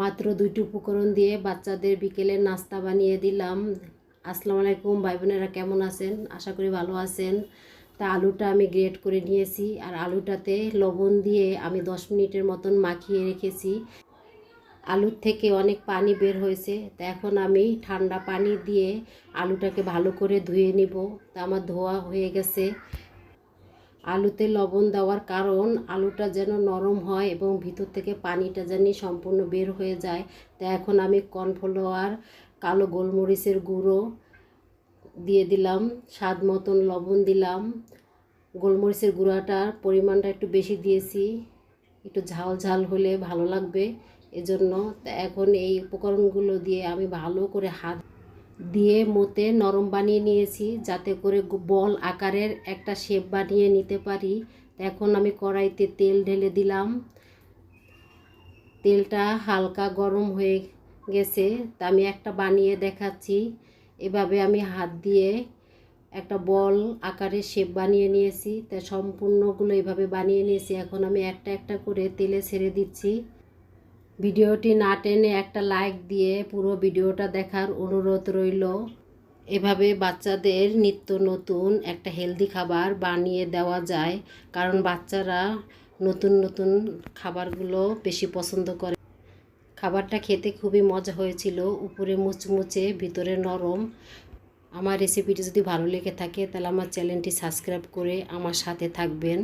মাত্র দুইটি উপকরণ দিয়ে বাচ্চাদের বিকেলে নাস্তা বানিয়ে দিলাম। আসসালামু আলাইকুম ভাই বোনেরা কেমন আছেন? আশা করি ভালো আছেন। তা আলুটা আমি গ্রেট করে নিয়েছি আর আলুটাতে লবণ দিয়ে আমি দশ মিনিটের মতন মাখিয়ে রেখেছি। আলুর থেকে অনেক পানি বের হয়েছে, তা এখন আমি ঠান্ডা পানি দিয়ে আলুটাকে ভালো করে ধুয়ে নিব। তা আমার ধোয়া হয়ে গেছে। আলুতে লবণ দেওয়ার কারণ আলুটা যেন নরম হয় এবং ভিতর থেকে পানিটা যেন সম্পূর্ণ বের হয়ে যায়। তা এখন আমি কর্নফ্লাওয়ার, কালো গোলমরিচের গুঁড়ো দিয়ে দিলাম, স্বাদ মতন লবণ দিলাম। গোলমরিচের গুঁড়াটার পরিমাণটা একটু বেশি দিয়েছি, একটু ঝাল ঝাল হলে ভালো লাগবে। এজন্য তা এখন এই উপকরণগুলো দিয়ে আমি ভালো করে হাত দিয়ে মতে নরম বানিয়ে নিয়েছি, যাতে করে বল আকারের একটা শেপ বানিয়ে নিতে পারি। এখন আমি কড়াইতে তেল ঢেলে দিলাম। তেলটা হালকা গরম হয়ে গেছে। তা আমি একটা বানিয়ে দেখাচ্ছি। এভাবে আমি হাত দিয়ে একটা বল আকারের শেপ বানিয়ে নিয়েছি। তা সম্পূর্ণগুলো এভাবে বানিয়ে নিয়েছি। এখন আমি একটা একটা করে তেলে ছেড়ে দিচ্ছি। ভিডিওটি না টেনে একটা লাইক দিয়ে পুরো ভিডিওটা দেখার অনুরোধ রইল। এভাবে বাচ্চাদের নিত্য নতুন একটা হেলদি খাবার বানিয়ে দেওয়া যায়, কারণ বাচ্চারা নতুন নতুন খাবারগুলো বেশি পছন্দ করে। খাবারটা খেতে খুবই মজা হয়েছিল, উপরে মুচমুচে, ভিতরে নরম। আমার রেসিপিটি যদি ভালো লেগে থাকে, তাহলে আমার চ্যানেলটি সাবস্ক্রাইব করে আমার সাথে থাকবেন।